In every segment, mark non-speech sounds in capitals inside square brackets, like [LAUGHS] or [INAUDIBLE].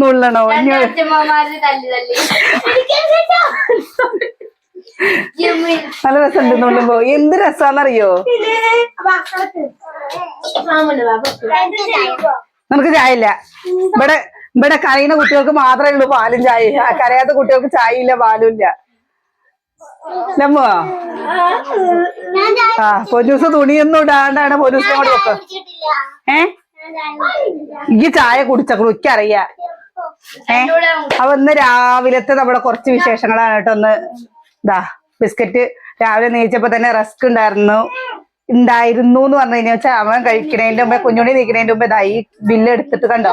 നുള്ളണോ നല്ല രസമുണ്ട് നുള്ളുമ്പോ എന്ത് രസാന്നറിയോ? നമുക്ക് ചായ ഇല്ല ഇവിടെ ഇവിടെ കരയുന്ന കുട്ടികൾക്ക് മാത്രമേ ഉള്ളൂ പാലും ചായ കരയാത്ത കുട്ടികൾക്ക് ചായ ഇല്ല പാലും ഇല്ല. നമ്മോ? ആ പൊന്നൂസ് തുണിയൊന്നും ഇടാണ്ടാണ് പൊന്നൂസിനെ കൊണ്ട് വെക്കുക ഏ. ഈ ചായ കുടിച്ചക്കണു എനിക്കറിയാ ഏ? അപ്പൊ ഇന്ന് രാവിലത്തെ നമ്മുടെ കുറച്ച് വിശേഷങ്ങളാണ് കേട്ടോ. ഒന്ന് ഇതാ ബിസ്ക്കറ്റ് രാവിലെ നീച്ചപ്പോ തന്നെ റസ്ക് ഉണ്ടായിരുന്നു. ഉണ്ടായിരുന്നു എന്ന് പറഞ്ഞു കഴിഞ്ഞാൽ വെച്ചാൽ അവൻ കഴിക്കണേന്റെ മുമ്പേ കുഞ്ഞുണി നീക്കണേന്റെ മുമ്പേ ദാ ഈ ബില്ല് എടുത്തിട്ട് കണ്ടോ?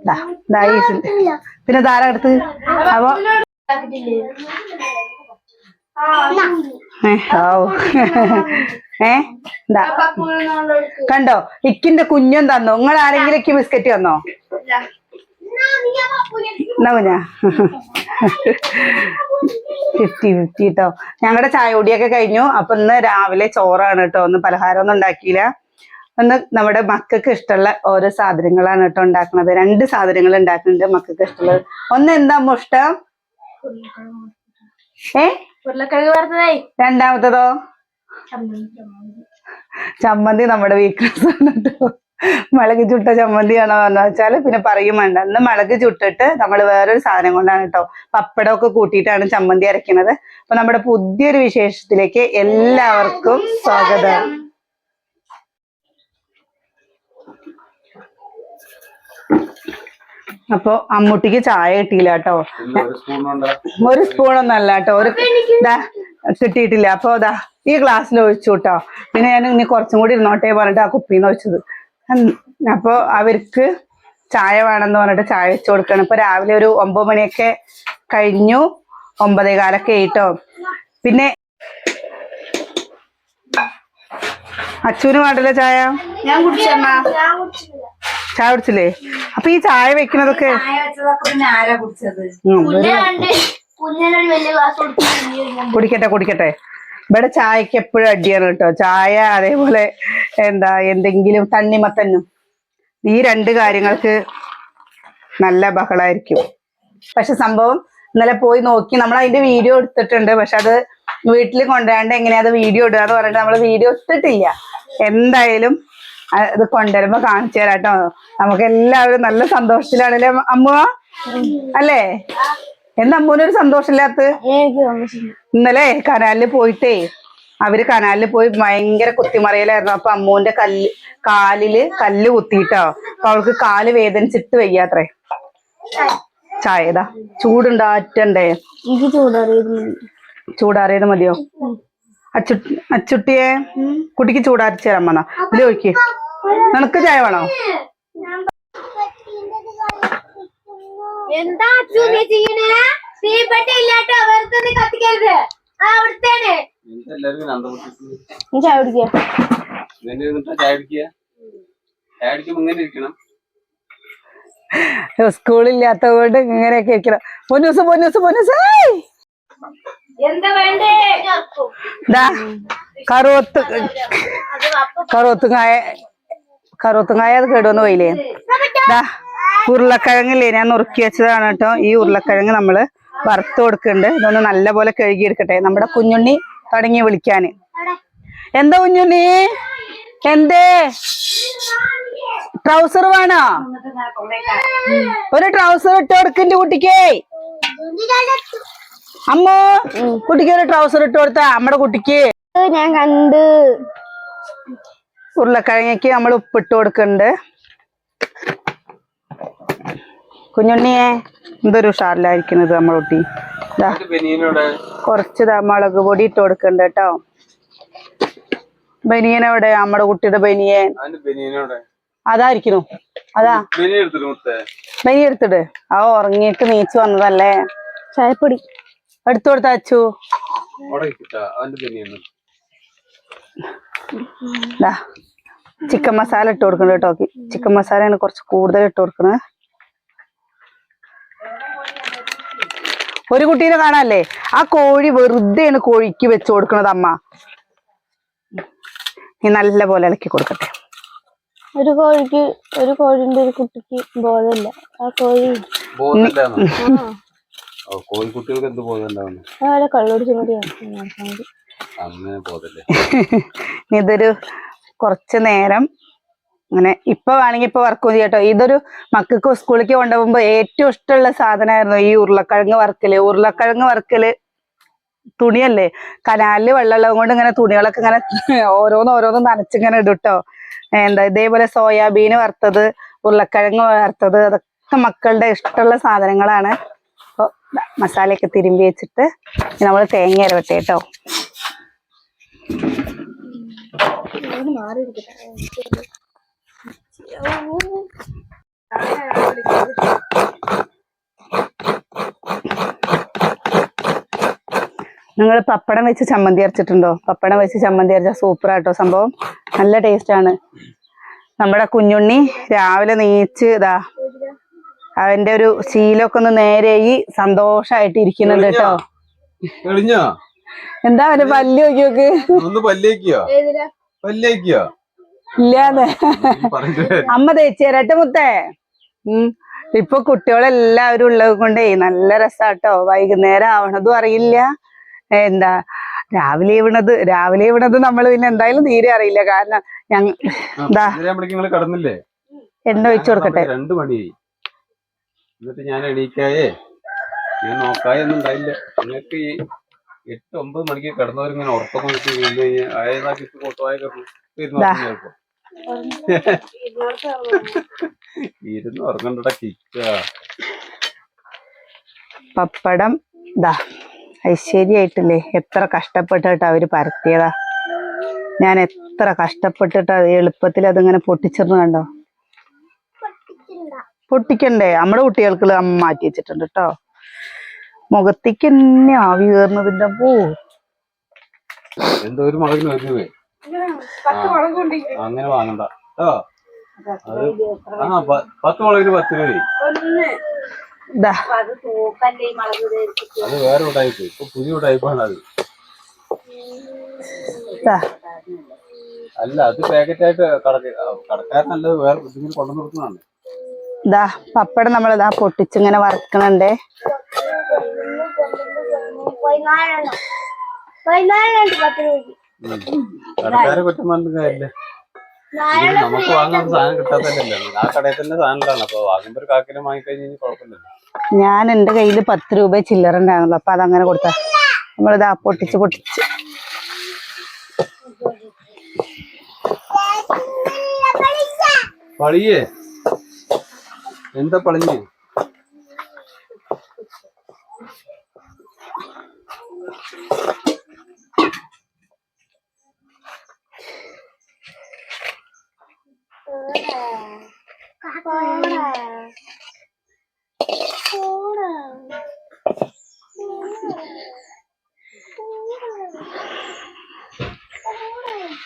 ദാ ദാ ഈ പിന്നെ ധാരാ എടുത്ത്? അപ്പൊ ഏ, എന്താ [LAUGHS] കണ്ടോ? ഇക്കിന്റെ കുഞ്ഞും തന്നോ. നിങ്ങൾ ആരെങ്കിലും ബിസ്ക്കറ്റ് തന്നോ? കുഞ്ഞാ? ഫിഫ്റ്റി ഫിഫ്റ്റി കേട്ടോ ഞങ്ങളുടെ ചായ കുടിയൊക്കെ കഴിഞ്ഞു. അപ്പൊ ഇന്ന് രാവിലെ ചോറാണ് കേട്ടോ ഒന്ന് പലഹാരം ഒന്നും ഉണ്ടാക്കിയില്ല. ഒന്ന് നമ്മുടെ മക്കൾക്ക് ഇഷ്ടമുള്ള ഓരോ സാധനങ്ങളാണ് കേട്ടോ ഉണ്ടാക്കുന്നത്. രണ്ട് സാധനങ്ങൾ ഉണ്ടാക്കുന്നുണ്ട് മക്കൾക്ക് ഇഷ്ടമുള്ളത്. ഒന്ന് എന്താ ഇഷ്ടം? ഏ? ഉരുളക്കിഴങ്ങ് വറുത്തതായി. രണ്ടാമത്തതോ? ചമ്മന്തി നമ്മുടെ വീക്ക്നെസ് ആണ് കേട്ടോ മുളക് ചുട്ട ചമ്മന്തിയാണോ എന്ന് വെച്ചാൽ പിന്നെ പറയും വേണ്ട. ഇന്ന് മുളക് ചുട്ടിട്ട് നമ്മൾ വേറൊരു സാധനം കൊണ്ടാണ് കേട്ടോ. പപ്പടമൊക്കെ കൂട്ടിയിട്ടാണ് ചമ്മന്തി അരയ്ക്കുന്നത് അപ്പൊ നമ്മുടെ പുതിയൊരു വിശേഷത്തിലേക്ക് എല്ലാവർക്കും സ്വാഗതം. അപ്പൊ അമ്മൂട്ടിക്ക് ചായ കിട്ടിയില്ല കേട്ടോ ഒരു സ്പൂൺ കൊണ്ട് ഒരു സ്പൂണൊന്നും അല്ല കേട്ടോ ഒരു ഇതാ കിട്ടിയിട്ടില്ല. അപ്പൊ അതാ ഈ ഗ്ലാസ്സിൽ ഒഴിച്ചു കേട്ടോ പിന്നെ ഞാൻ ഇനി കുറച്ചും കൂടി ഇരുന്നോട്ടെ പറഞ്ഞിട്ട് ആ കുപ്പിന്ന് ഒഴിച്ചത്. ഉം, അപ്പൊ അവർക്ക് ചായ വേണമെന്ന് പറഞ്ഞിട്ട് ചായ വെച്ച് കൊടുക്കണം. ഇപ്പൊ രാവിലെ ഒരു ഒമ്പത് മണിയൊക്കെ കഴിഞ്ഞു. ഒമ്പതേ കാലൊക്കെ ആയിട്ടോ. പിന്നെ അച്ഛന് വേണ്ടല്ലോ ചായ? ഞാൻ കുടിച്ചമ്മ ചായ കുടിച്ചില്ലേ? അപ്പൊ ഈ ചായ വെക്കണതൊക്കെ കൊടുത്തു കുടിക്കട്ടെ കുടിക്കട്ടെ. ഇവിടെ ചായക്ക് എപ്പോഴും അടിയാണ് കേട്ടോ. ചായ അതേപോലെ എന്താ എന്തെങ്കിലും തണ്ണിമത്തന്നും ഈ രണ്ട് കാര്യങ്ങൾക്ക് നല്ല ബഹളായിരിക്കും. പക്ഷെ സംഭവം ഇന്നലെ പോയി നോക്കി നമ്മൾ അതിന്റെ വീഡിയോ എടുത്തിട്ടുണ്ട്. പക്ഷെ അത് വീട്ടിൽ കൊണ്ടുവരാണ്ട് എങ്ങനെയാ അത് വീഡിയോ ഇടുക എന്ന് പറഞ്ഞിട്ട് നമ്മൾ വീഡിയോ എടുത്തിട്ടില്ല എന്തായാലും അത് കൊണ്ടുവരുമ്പോ കാണിച്ചു തരാട്ടോ നമുക്ക് എല്ലാവരും നല്ല സന്തോഷത്തിലാണല്ലേ അമ്മ അല്ലേ? എന്താ അമ്മൂനൊരു സന്തോഷമില്ലാത്ത ഇന്നലെ കനാലിൽ പോയിട്ടേ അവർ കനാലിൽ പോയി ഭയങ്കര കുത്തിമറിയലായിരുന്നു. അപ്പൊ അമ്മൂന്റെ കല്ല് കാലിൽ കല്ല് കുത്തിയിട്ടോ. അപ്പൊ അവൾക്ക് കാൽ വേദനിച്ചിട്ട് വയ്യാത്രേ. ചായതാ. ചൂടുണ്ടാറ്റണ്ടേ? എനിക്ക് ചൂടാറിയത് മതിയോ? അച്ചു അച്ചുട്ടിയെ? കുട്ടിക്ക് ചൂടാരിച്ചു തരാൻ വന്നാ? ഇതിൽ ഒഴിക്ക് നിനക്ക് ചായ വേണോ? എന്താ സ്കൂളില്ലാത്ത നീ ചെയ്യണേ? തീപ്പെട്ട ഇല്ലാട്ടോ വെറുതെ നീ കത്തിക്കരുത്. ആ അവിടുത്തേന്. ചായ കുടിക്കുക ഇങ്ങനെ ചായ ചായ ഇരിക്കണം. സ്കൂളില്ലാത്തത് കൊണ്ട് ഇങ്ങനെയൊക്കെ ഇരിക്കണം. പൊന്നൂസ് പൊന്നൂസ് പൊന്നൂസ് ഏയ്! എന്താ വേണ്ടേ? ദാ കറുവത്ത് കറുവത്തുങ്ങായ കറുവത്തുങ്ങായ അത് കേടുവന്ന് പോയില്ലേ? ദാ ഉരുളക്കിഴങ്ങില്ലേ? ഞാൻ നുറുക്കി വെച്ചതാണ് കേട്ടോ. ഈ ഉരുളക്കിഴങ്ങ് നമ്മൾ വറുത്ത് കൊടുക്കുന്നുണ്ട്. ഇതൊന്ന് നല്ല പോലെ കഴുകി എടുക്കട്ടെ നമ്മുടെ കുഞ്ഞുണ്ണി തുടങ്ങി വിളിക്കാന്. എന്താ കുഞ്ഞുണ്ണി? എന്തേ? ട്രൗസർ വേണോ? ഒരു ട്രൗസർ ഇട്ട് കൊടുക്കുന്നുണ്ട് കുട്ടിക്കേ. അമ്മ കുട്ടിക്ക് ഒരു ട്രൗസർ ഇട്ട് കൊടുത്താ. നമ്മുടെ കുട്ടിക്ക്. ഞാൻ കണ്ട്. ഉരുളക്കിഴങ്ങയ്ക്ക് നമ്മൾ ഉപ്പിട്ട് കൊടുക്കുന്നുണ്ട് കുഞ്ഞുണ്ണിയെ എന്തൊരു ഉഷാറിലായിരിക്കുന്നത് ബനിയനോടെ? കുറച്ച് മുളക് പൊടി ഇട്ട് കൊടുക്കണ്ട കേട്ടോ. ബനിയൻ എവിടെ നമ്മുടെ കുട്ടിയുടെ ബനിയൻ. അതായിരിക്കുന്നു. അതാ. ബനിയൻ എടുത്തിട്ട് ആ ഉറങ്ങിയിട്ട് നീച്ചു വന്നതല്ലേ? ചായപ്പൊടി. എടുത്തു കൊടുത്ത അച്ചു. ദാ ചിക്കൻ മസാല ഇട്ട് കൊടുക്കണം കേട്ടോ ചിക്കൻ മസാലയാണ് കുറച്ച് കൂടുതൽ ഇട്ട് കൊടുക്കുന്നത് ഒരു കുട്ടീനെ കാണാല്ലേ? ആ കോഴി വെറുതെയാണ് കോഴിക്ക് വെച്ച് കൊടുക്കണത് അമ്മ. നീ നല്ല പോലെ ഇളക്കി കൊടുക്കട്ടെ. ഒരു കോഴിക്ക് ഒരു കോഴിന്റെ ഒരു കുട്ടിക്ക് ബോധമില്ല. ആ കോഴി കോഴിക്കുട്ടികൾക്ക് എന്ത് ബോധം ഉണ്ടാവുന്നു? കള്ളുടിച്ച് മതി. അങ്ങനെ [LAUGHS] ഇനി ഇതൊരു കുറച്ച് നേരം അങ്ങനെ ഇപ്പൊ വേണമെങ്കിൽ ഇപ്പൊ വർക്ക് ചെയ്യട്ടോ ഇതൊരു മക്കൾക്ക് സ്കൂളിലേക്ക് കൊണ്ടുപോകുമ്പോ ഏറ്റവും ഇഷ്ടമുള്ള സാധനമായിരുന്നു ഈ ഉരുളക്കിഴങ്ങ് വറുക്കൽ. ഉരുളക്കിഴങ്ങ് വറുക്കൽ തുണിയല്ലേ? കനാലിൽ വെള്ളമുള്ളത് കൊണ്ട് ഇങ്ങനെ തുണികളൊക്കെ ഇങ്ങനെ [LAUGHS] ഓരോന്ന് ഓരോന്നും നനച്ചിങ്ങനെ ഇടട്ടോ എന്താ ഇതേപോലെ സോയാബീൻ വറുത്തത് ഉരുളക്കിഴങ്ങ് വറുത്തത് അതൊക്കെ മക്കളുടെ ഇഷ്ടമുള്ള സാധനങ്ങളാണ്. അപ്പോൾ മസാലയൊക്കെ തിരുമ്പി വെച്ചിട്ട് നമ്മൾ തേങ്ങ അരവട്ടെ കേട്ടോ. നിങ്ങൾ പപ്പടം വെച്ച് ചമ്മന്തി അരച്ചിട്ടുണ്ടോ? പപ്പടം വെച്ച് ചമ്മന്തി അരച്ച സൂപ്പർ ആട്ടോ സംഭവം. നല്ല ടേസ്റ്റ് ആണ്. നമ്മുടെ കുഞ്ഞുണ്ണി രാവിലെ നീച്ച് ഇതാ അവന്റെ ഒരു ശീലമൊക്കെ ഒന്ന് നേരെയായി സന്തോഷായിട്ട് ഇരിക്കുന്നുണ്ട് കേട്ടോ. എളിഞ്ഞോ എന്താ അവന്റെ പല്ല് നോക്കി നോക്ക് ഒന്ന് ഇല്ലാതെ അമ്മ തേച്ച് തരട്ടെ മുത്തേ. ഉം. ഇപ്പൊ കുട്ടികളെല്ലാവരും ഉള്ളത് കൊണ്ടേ നല്ല രസാട്ടോ. വൈകുന്നേരം ആവണതും അറിയില്ല. എന്താ രാവിലെ വീണത് രാവിലെ വീണത് നമ്മൾ പിന്നെ എന്തായാലും തീരെ അറിയില്ല. കാരണം ഞങ്ങ ദാ. നിങ്ങൾ കടന്നില്ലേ? എണ്ണ ഒഴിച്ചു കൊടുക്കട്ടെ. രണ്ട് മണിയായി. എന്നിട്ട് ഞാൻ എണീക്കായേ. ഞാൻ നോക്കായൊന്നും ഉണ്ടായില്ല. നിങ്ങൾക്ക് ഈ എട്ട് ഒമ്പത് മണിക്ക് കിടന്നവരിങ്ങനെ ഉറക്കം വെച്ച് വീണ് കഴിഞ്ഞാൽ അയതാക്കി കൊട്ടുവായ. ഇരുന്ന് ഉറങ്ങണ്ടടാ കിക്ക. പപ്പടം ദാ ഐശ്വര്യായിട്ടില്ലേ എത്ര കഷ്ടപ്പെട്ടിട്ട് അവർ പരത്തിയതാ. ഞാൻ എത്ര കഷ്ടപ്പെട്ടിട്ട് അത് എളുപ്പത്തിൽ അതിങ്ങനെ പൊട്ടിച്ചിരുന്നു കണ്ടോ? പൊട്ടിക്കണ്ടേ? നമ്മുടെ കുട്ടികൾക്ക് അമ്മ മാറ്റി വെച്ചിട്ടുണ്ട് കേട്ടോ മുഖത്തേക്ക് തന്നെ ആവി കയറുന്നതിന്റെ പോ. എന്തോ ഒരു മുളകിന് ഒരു രൂപ അങ്ങനെ വാങ്ങണ്ട. കേട്ടോ ആ പത്ത് മുളകിന് പത്ത് രൂപ അത് വേറെ ടൈപ്പ് ഇപ്പൊ പുതിയ ടൈപ്പാണ് അത് അല്ല അത് പാക്കറ്റായിട്ട് കടക്കാരനല്ലത് കടക്ക കടക്കാരനല്ല വേറെ ഇതിങ്ങനെ കൊണ്ടു കൊടുക്കുന്നതാണ്. ഇതാ പപ്പടം നമ്മൾ ഇതാ പൊട്ടിച്ചിങ്ങനെ വറക്കണണ്ട്. നമുക്ക് വാങ്ങാൻ സാധനം കിട്ടാത്തല്ലേ ആ കടയിൽ തന്നെ സാധനങ്ങളാണ്. അപ്പൊ വാങ്ങുമ്പോ ഒരു വാങ്ങിക്കഴിഞ്ഞാൽ കുഴപ്പമില്ലല്ലോ. ഞാൻ എന്റെ കയ്യിൽ പത്ത് രൂപ ചില്ലറ ഉണ്ടായിരുന്നുള്ളൂ. അപ്പൊ അതങ്ങനെ കൊടുത്ത. നമ്മളിതാ പൊട്ടിച്ച് പൊട്ടിച്ച്. പളിയേ? എന്താ പളിഞ്ഞ്?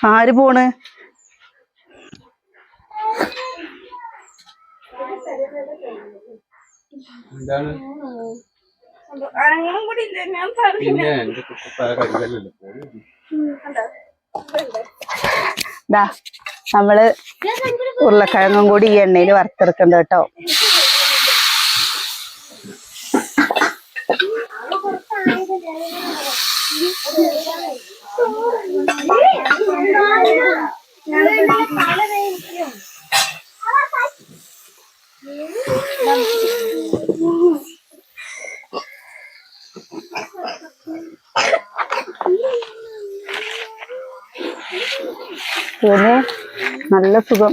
ആര് പോണ്? എന്താണ്? പിന്നെ എന്റെ കരുതലല്ലോ? ദാ നമ്മൾ ഉരുളക്കിഴങ്ങും കൂടി ഈ എണ്ണയിൽ വറുത്തെടുക്കണ്ട കേട്ടോ. പിന്നെ. നല്ല സുഖം.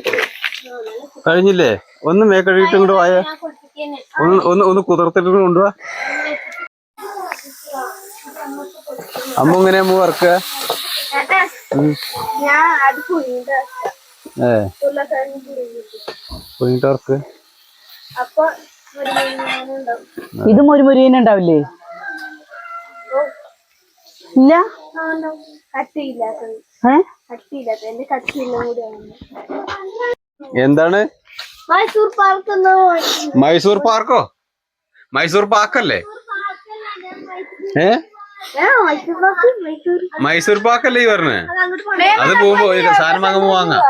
കഴിഞ്ഞില്ലേ? ഒന്ന് മേക്കഴുകിട്ട് ഇങ്ങോട്ട് വായ. ഒന്ന് ഒന്ന് ഒന്ന് കുതിർത്തിട്ട് കൊണ്ടുവാ. അമ്മ ഇങ്ങനെ അമ്മ വർക്ക്? ഏ. പുഴിഞ്ഞിട്ട് വർക്ക്? ഇതും ഒരു ഉണ്ടാവില്ലേ? ഇല്ല. എന്താണ്? മൈസൂർ പാർക്ക് മൈസൂർ പാർക്കോ? മൈസൂർ പാർക്കല്ലേ? ഏ? മൈസൂർ പാക്കല്ലേ ഈ പറഞ്ഞേ? അത് പോകുമ്പോ സാധനം വാങ്ങുമ്പോ വാങ്ങാം.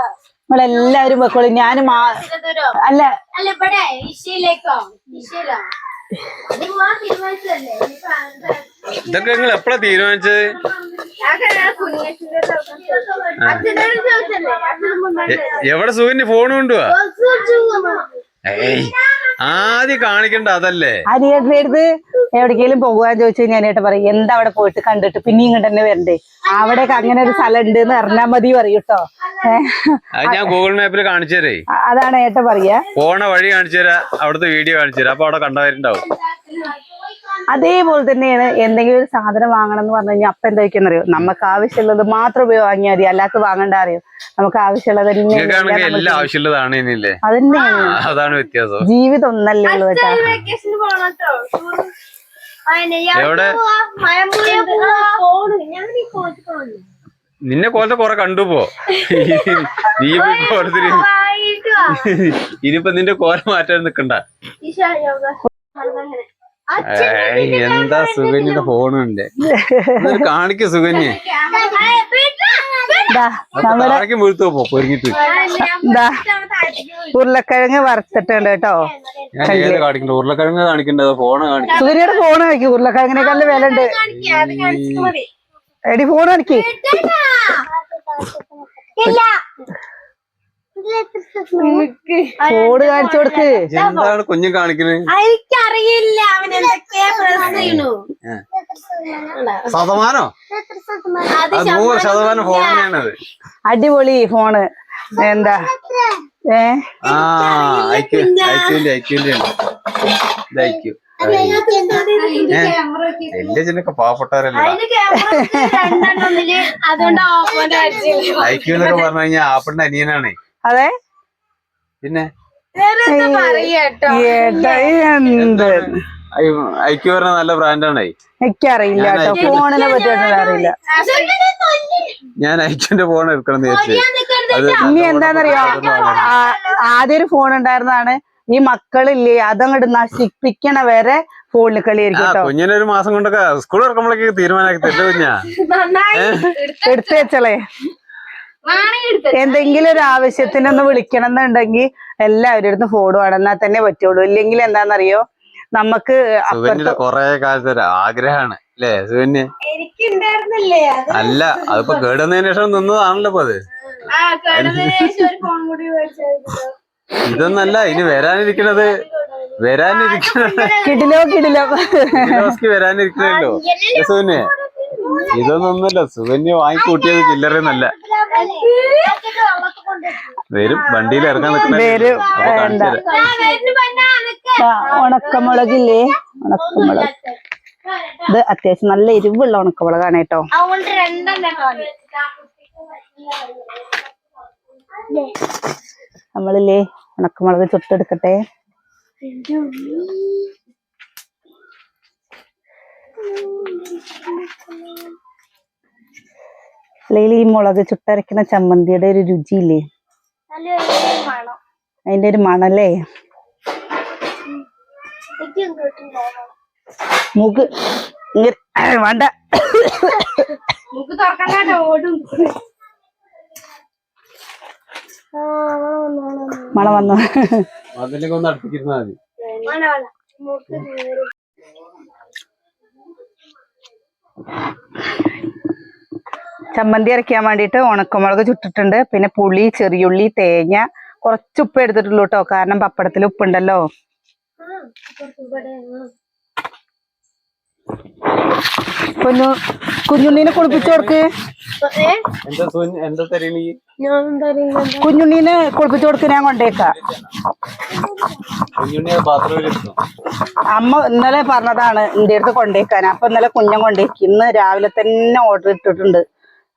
നമ്മളെല്ലാവരും വെക്കോളൂ ഞാനും അല്ലേ അല്ല ഇതൊക്കെ നിങ്ങൾ എപ്പോഴാ തീരുമാനിച്ചത്? എവിടെ സുഖന്യ ഫോൺ കൊണ്ടുവാ? ഏയ് ആദ്യം കാണിക്കണ്ട അതല്ലേ? അടുത്ത് എവിടേക്കെങ്കിലും പോകാൻ ചോദിച്ചു കഴിഞ്ഞാൽ പറയും എന്താ അവിടെ പോയിട്ട് കണ്ടിട്ട്? പിന്നെ ഇങ്ങോട്ട് തന്നെ വരണ്ടേ? അവിടെ അങ്ങനെ ഒരു സ്ഥലം ഉണ്ട് എന്ന് അറിഞ്ഞാൽ മതി പറയൂട്ടോ ഞാൻ ഗൂഗിൾ മാപ്പിൽ കാണിച്ചു തരേ. അതാണ് ഏട്ട പറയാ. പോണ വഴി കാണിച്ചു തരാ അവിടുത്തെ വീഡിയോ കാണിച്ചു തരാം. അപ്പൊ അവിടെ കണ്ടവരുണ്ടാവും. അതേപോലെ തന്നെയാണ് എന്തെങ്കിലും ഒരു സാധനം വാങ്ങണം എന്ന് പറഞ്ഞു കഴിഞ്ഞാൽ അപ്പൊ എന്താ അറിയോ നമുക്ക് ആവശ്യമുള്ളത് മാത്രം ഉപയോഗം വാങ്ങിയാൽ മതി. അല്ലാത്ത വാങ്ങണ്ട അറിയോ? നമുക്ക് ആവശ്യമുള്ളത് നിങ്ങൾക്കാണെങ്കിൽ ആവശ്യമുള്ളതാണ് ഇനിയില്ലേ? അത് തന്നെയാണ് അതാണ് വ്യത്യാസം. ജീവിതം ഒന്നല്ലേ ഉള്ളൂ കേട്ടോ. എവിടെ? നിന്നെ കോലത്തെ കൊറേ കണ്ടുപോ നീ. ഇനിയിപ്പൊ നിന്റെ കോല മാറ്റാൻ നിക്കണ്ട. എന്താ സുകന്യയുടെ ഫോണുണ്ട്? കാണിക്ക സുകന്യ. ദാ നമ്മുടെ കാണിക്കും വീഴ്ത്തു പോ പൊരുങ്ങിട്ട്. ദാ ഉരുളക്കിഴങ്ങ് വറുത്തിട്ടുണ്ട് കേട്ടോ. കാണിക്കണ്ട? ഉരുളക്കിഴങ്ങ് കാണിക്കണ്ടത് ഫോണ് കാണിക്കും സൂര്യയുടെ ഫോൺ കാണിക്കും ഉരുളക്കിഴങ്ങിനേക്കാളും വില ഉണ്ട് എടി ഫോൺ കാണിക്ക്. ഫോൺ കാണിച്ചു കൊടുക്ക്. എന്താണ് കുഞ്ഞു കാണിക്കുന്നത് എനിക്കറിയില്ല അവൻ എന്തൊക്കെയാ പ്രസ് ചെയ്യണു ശതമാനോ? നൂറ് ശതമാനം ഫോൺ തന്നെയാണത് അടിപൊളി ഫോണ്. എന്താ? ഏ? ആ ഐക്യൂന്റെ ഐക്യുവിന്റെ ഐക്യുവിന്റെ ആണ് ഇത് ഐക്യു. എന്റെ ചിന്നൊക്കെ പാവപ്പെട്ടവരല്ലേ ഐക്യു എന്നൊക്കെ പറഞ്ഞു കഴിഞ്ഞാൽ ആപ്പിളിന്റെ അനിയനാണ്. അതെ? പിന്നെ? ഏട്ടാ പറഞ്ഞ നല്ല ബ്രാൻഡാണ് എനിക്കറിയില്ല ഞാൻ കേട്ടോ അയക്കും. ഫോണിനെ പറ്റിയിട്ടൊന്നും അറിയില്ല. ഞാൻ ഐക്യന്റെ ഫോൺ എടുക്കണം ഇനി എന്താന്നറിയോ? ആദ്യ ഒരു ഫോൺ ഉണ്ടായിരുന്നതാണ്. ഈ മക്കളില്ലേ അതങ്ങോട്ട് നശിപ്പിക്കണ വരെ ഫോണിൽ കളിയായിരിക്കും കുഞ്ഞിനെ ഒരു മാസം കൊണ്ടൊക്കെ സ്കൂൾ തുറക്കുമ്പോഴേക്ക് തീരുമാനമാക്കി തരില്ല കുഞ്ഞാ? നന്നായി. എടുത്തു വെച്ചളേ. എന്തെങ്കിലും ഒരു ആവശ്യത്തിനൊന്ന് വിളിക്കണം എന്നുണ്ടെങ്കിൽ എല്ലാവരുടെ അടുത്തും ഫോൺ വേണം എന്നാൽ തന്നെ പറ്റുള്ളൂ. ഇല്ലെങ്കിൽ എന്താണെന്നറിയോ? നമുക്ക് കൊറേ കാലത്തെ ഒരു ആഗ്രഹമാണ്. അല്ലേ അതിപ്പോ കേടുന്നതിന് ശേഷം നിന്നതാണല്ലോ ഇപ്പൊ അത്. ആ കടന്നതിന് ഒരു ഫോൺ കൂടി മേടിച്ചത് ഇതൊന്നല്ല ഇനി വരാനിരിക്കണത് വരാനിരിക്കണത് കിടിലോ കിടിലോ. വരാനിരിക്കണല്ലോ. സുകന്യ ഇതൊന്നൊന്നുമല്ല സുകന്യ വാങ്ങിക്കൂട്ടിയത് ചില്ലറയൊന്നല്ല വരും വണ്ടിയിൽ ഇറങ്ങാൻ വരും. ഉണക്കമുളകില്ലേ? ഉണക്കമുളക്. ഇത് അത്യാവശ്യം നല്ല എരിവുള്ള ഉണക്കമുളകാണ് കേട്ടോ. നമ്മളില്ലേ ഉണക്കമുളക് ചുട്ടെടുക്കട്ടെ? അല്ലെങ്കിൽ ഈ മുളക് ചുട്ടരക്കുന്ന ചമ്മന്തിയുടെ ഒരു രുചിയില്ലേ? അതിന്റെ ഒരു മണല്ലേ? മൂക്ക് വേണ്ട. മണ തുറക്കണ്ട ഓടും. മണം വന്നു. അതിലേക്ക് ഒന്ന് മതി. ചമ്മന്തി അരയ്ക്കാൻ വേണ്ടിയിട്ട് ഉണക്കമുളക് ചുട്ടിട്ടുണ്ട്. പിന്നെ പുളി ചെറിയുള്ളി തേങ്ങ കുറച്ച് ഉപ്പ് എടുത്തിട്ടുള്ളൂ കേട്ടോ കാരണം പപ്പടത്തിൽ ഉപ്പുണ്ടല്ലോ. കുഞ്ഞു കുഞ്ഞുണ്ണീനെ കുളിപ്പിച്ചു കൊടുക്ക്. കുഞ്ഞുണ്ണീനെ കുളിപ്പിച്ചു കൊടുക്ക് ഞാൻ കൊണ്ടേക്കാം. അമ്മ ഇന്നലെ പറഞ്ഞതാണ് എന്റെ അടുത്ത് കൊണ്ടേക്കാൻ. അപ്പൊ ഇന്നലെ കുഞ്ഞൻ കൊണ്ടേക്ക്. ഇന്ന് രാവിലെ തന്നെ ഓർഡർ ഇട്ടിട്ടുണ്ട്.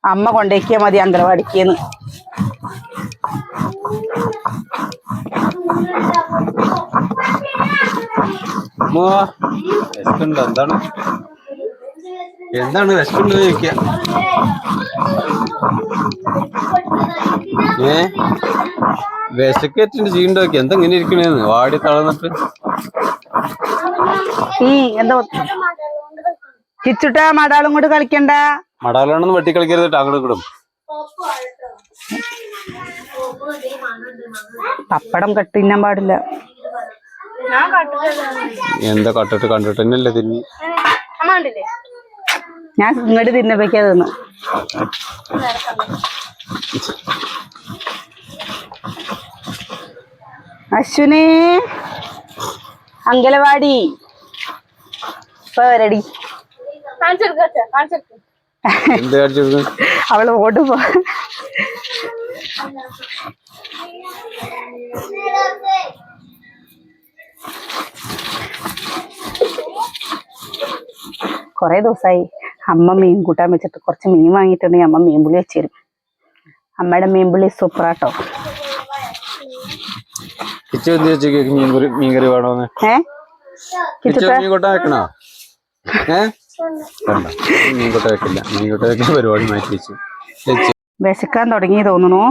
അമ്മ കൊണ്ടേക്കിയാ മതി അംഗനവാടിക്കേന്ന് വിശക്കുണ്ടോ എന്താണ്? എന്താണ് വിശക്കുണ്ടോ ചോദിക്ക. ഏ? വിശക്കേറ്റിന്റെ ചീണ്ടോ എന്താ ഇങ്ങനെ ഇരിക്കണേന്ന്? വാടി തളർന്നിട്ട്. എന്താ? കിച്ചുട്ട മടാളും കൂടെ കളിക്കണ്ട. മടാളാണെന്ന് വെട്ടി കളിക്കരുത് അങ്ങോട്ട് കിടും പപ്പടം കട്ട് തിന്നാൻ പാടില്ല. എന്താ കട്ടിട്ട്? കണ്ടിട്ട് തന്നെയല്ലേ തിന്നു. ഞാൻ ഇങ്ങോട്ട് തിന്നപ്പോഴേക്കാ തിന്നു. അശ്വിനെ അങ്കലവാടി. ഇപ്പൊ വരടി. കാണിച്ചെടുക്ക കാണിച്ചെടുക്കും. അവൾ ഓട് പോ കൊറേ ദിവസായി. അമ്മ മീൻ കൂട്ടാൻ വെച്ചിട്ട് കുറച്ച് മീൻ വാങ്ങിയിട്ടുണ്ടെങ്കിൽ അമ്മ മീൻപുളി വെച്ചിരും. അമ്മയുടെ മീൻപുളി സൂപ്പറാട്ടോ. മീൻകറി വേണോന്ന്? ഏ? കിച്ചു മീൻ കൊട്ട വെക്കണോ? ഏ? വെക്കില്ല പരിപാടി മാറ്റി വെച്ചു. വിശക്കാൻ തുടങ്ങി തോന്നുന്നു.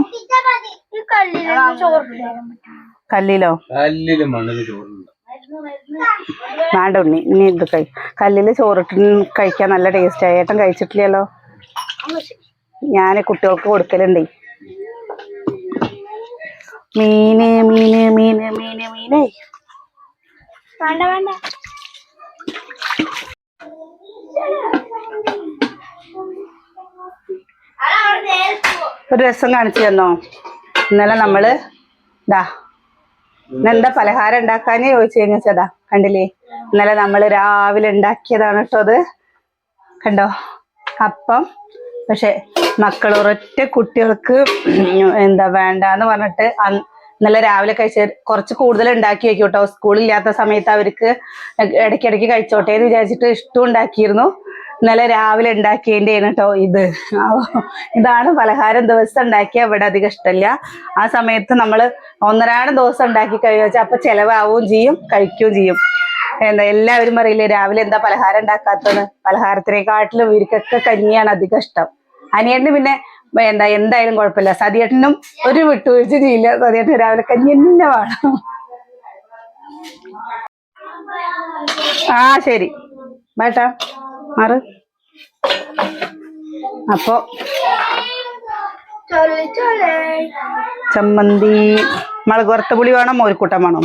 കല്ലിലോ? കല്ലിൽ മണ്ണിൽ ചോറുണ്ട്. വേണ്ട ഉണ്ണി. ഇനി ഇത് കഴി. കല്ലിൽ ചോറിട്ട് കഴിക്കാൻ നല്ല ടേസ്റ്റ് ആയി ഏട്ടൻ കഴിച്ചിട്ടില്ലല്ലോ? ഞാൻ കുട്ടികൾക്ക് കൊടുക്കലുണ്ടേ. മീന് മീന് മീന് മീന് മീനേ. വേണ്ട വേണ്ട. ഒരു രസം കാണിച്ചു തന്നോ? ഇന്നലെ നമ്മൾ ദാ ഇന്നെന്താ പലഹാരം ഉണ്ടാക്കാനേ ചോദിച്ചു കഴിഞ്ഞാ ചേതാ കണ്ടില്ലേ? ഇന്നലെ നമ്മൾ രാവിലെ ഉണ്ടാക്കിയതാണ് കേട്ടോ അത്. കണ്ടോ? അപ്പം പക്ഷെ മക്കൾ ഒരൊറ്റ കുട്ടികൾക്ക് എന്താ വേണ്ടാന്ന് പറഞ്ഞിട്ട് ഇന്നലെ രാവിലെ കഴിച്ച കുറച്ച് കൂടുതൽ ഉണ്ടാക്കി വെക്കും കേട്ടോ സ്കൂളില്ലാത്ത സമയത്ത് അവർക്ക് ഇടയ്ക്കിടയ്ക്ക് കഴിച്ചോട്ടെ എന്ന് വിചാരിച്ചിട്ട് ഇഷ്ടം ഉണ്ടാക്കിയിരുന്നു. ഇന്നലെ രാവിലെ ഉണ്ടാക്കിയതിന്റെ കേട്ടോ ഇത്. ഇതാണ് പലഹാരം ദിവസം ഉണ്ടാക്കിയ ഇവിടെ അധികം ഇഷ്ടമില്ല ആ സമയത്ത് നമ്മൾ ഒന്നരാടം ദിവസം ഉണ്ടാക്കി കഴിച്ചാൽ അപ്പൊ ചെലവാവുകയും ചെയ്യും കഴിക്കുകയും ചെയ്യും. എന്താ എല്ലാവരും പറയില്ലേ രാവിലെ എന്താ പലഹാരം ഉണ്ടാക്കാത്തത്? പലഹാരത്തിനെക്കാട്ടിലും ഇവർക്കൊക്കെ കഞ്ഞിയാണ് അധികം ഇഷ്ടം. അനിയന് പിന്നെ എന്താ എന്തായാലും കുഴപ്പമില്ല. സതിയേട്ടനും ഒരു വിട്ടുവീഴ്ച ചെയ്യില്ല. സതിയേട്ടൻ രാവിലെ കഞ്ഞി തന്നെ വേണം. ആ ശരി. വേട്ടാ മാറ്. അപ്പോ ചമ്മന്തി മുളക് വറുത്ത പുളി വേണോ മോരിക്കൂട്ടം വേണോ?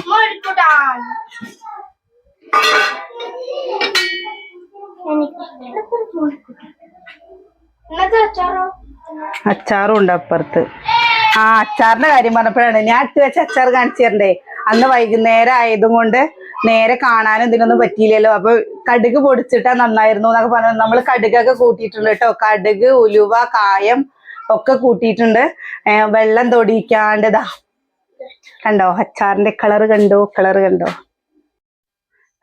എനിക്ക് അച്ചാറോ ഉണ്ട് അപ്പുറത്ത്. ആ അച്ചാറിന്റെ കാര്യം പറഞ്ഞപ്പോഴാണ് ഞാൻ അടുത്ത് വെച്ച അച്ചാർ കാണിച്ചു തരണ്ടേ അന്ന് വൈകുന്നേരം ആയതും കൊണ്ട് നേരെ കാണാനും ഇതിനൊന്നും പറ്റിയില്ലല്ലോ. അപ്പൊ കടുക് പൊടിച്ചിട്ടാ നന്നായിരുന്നു എന്നൊക്കെ പറഞ്ഞു നമ്മൾ കടുകൊക്കെ കൂട്ടിയിട്ടുണ്ട് കേട്ടോ. കടുക് ഉലുവ കായം ഒക്കെ കൂട്ടിയിട്ടുണ്ട്. വെള്ളം തൊടിയിക്കാണ്ടതാ കണ്ടോ? അച്ചാറിന്റെ കളറ് കണ്ടോ? കളറ് കണ്ടോ?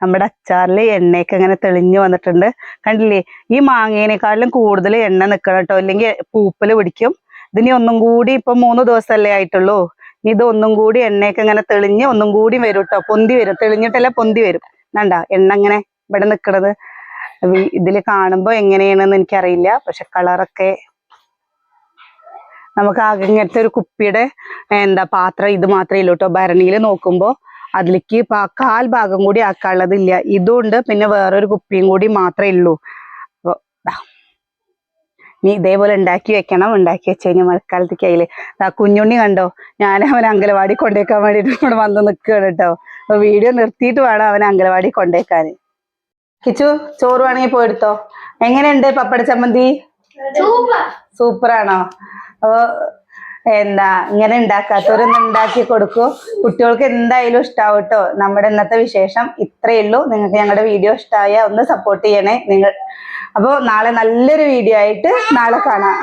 നമ്മുടെ അച്ചാറിൽ എണ്ണയൊക്കെ ഇങ്ങനെ തെളിഞ്ഞു വന്നിട്ടുണ്ട്. കണ്ടില്ലേ? ഈ മാങ്ങേനേക്കാളിലും കൂടുതൽ എണ്ണ നിൽക്കണം കേട്ടോ അല്ലെങ്കിൽ പൂപ്പൽ പിടിക്കും. ഇതിനി ഒന്നും കൂടി ഇപ്പൊ മൂന്ന് ദിവസമല്ലേ ആയിട്ടുള്ളൂ. ഇനി ഇത് ഒന്നും കൂടി എണ്ണയൊക്കെ ഇങ്ങനെ തെളിഞ്ഞ് ഒന്നും കൂടി വരും കേട്ടോ പൊന്തി വരും. തെളിഞ്ഞിട്ടല്ല പൊന്തി വരും. കണ്ട? എണ്ണ ഇങ്ങനെ ഇവിടെ നിൽക്കണത് ഇതിൽ ഇതിൽ കാണുമ്പോ എങ്ങനെയാണെന്ന് എനിക്കറിയില്ല. പക്ഷെ കളറൊക്കെ നമുക്ക് ആകെ ഇങ്ങനത്തെ ഒരു കുപ്പിയുടെ എന്താ പാത്രം ഇത് മാത്രമേ ഉള്ളൂ കേട്ടോ ഭരണിയിൽ നോക്കുമ്പോ അതിലേക്ക് കാൽ ഭാഗം കൂടി ആക്കാനുള്ളതില്ല. ഇതുണ്ട്. പിന്നെ വേറൊരു കുപ്പിയും കൂടി മാത്രമേ ഉള്ളൂ. അപ്പൊ ദാ. നീ ഇതേപോലെ ഉണ്ടാക്കി വെക്കണം. ഉണ്ടാക്കി വെച്ച് കഴിഞ്ഞാൽ മഴക്കാലത്തേക്ക് അതിൽ ആ കുഞ്ഞുണ്ണി കണ്ടോ? ഞാൻ അവൻ അങ്കലവാടി കൊണ്ടേക്കാൻ വേണ്ടിയിട്ട് ഇവിടെ വന്ന് നിൽക്കുകയാണ് കേട്ടോ. അപ്പൊ വീഡിയോ നിർത്തിയിട്ട് വേണം അവൻ അങ്കലവാടി കൊണ്ടേക്കാൻ കിച്ചു ചോറ് വേണമെങ്കിൽ പോയെടുത്തോ എങ്ങനെയുണ്ട് പപ്പട ചമ്മന്തി? സൂപ്പറാണോ? അപ്പൊ എന്താ ഇങ്ങനെ ഉണ്ടാക്കാത്തവരൊന്ന് ഉണ്ടാക്കി കൊടുക്കൂ. കുട്ടികൾക്ക് എന്തായാലും ഇഷ്ടാവും കേട്ടോ നമ്മുടെ ഇന്നത്തെ വിശേഷം ഇത്രയേ ഉള്ളൂ. നിങ്ങൾക്ക് ഞങ്ങളുടെ വീഡിയോ ഇഷ്ടമായ ഒന്ന് സപ്പോർട്ട് ചെയ്യണേ നിങ്ങൾ. അപ്പോൾ നാളെ നല്ലൊരു വീഡിയോ ആയിട്ട് നാളെ കാണാം.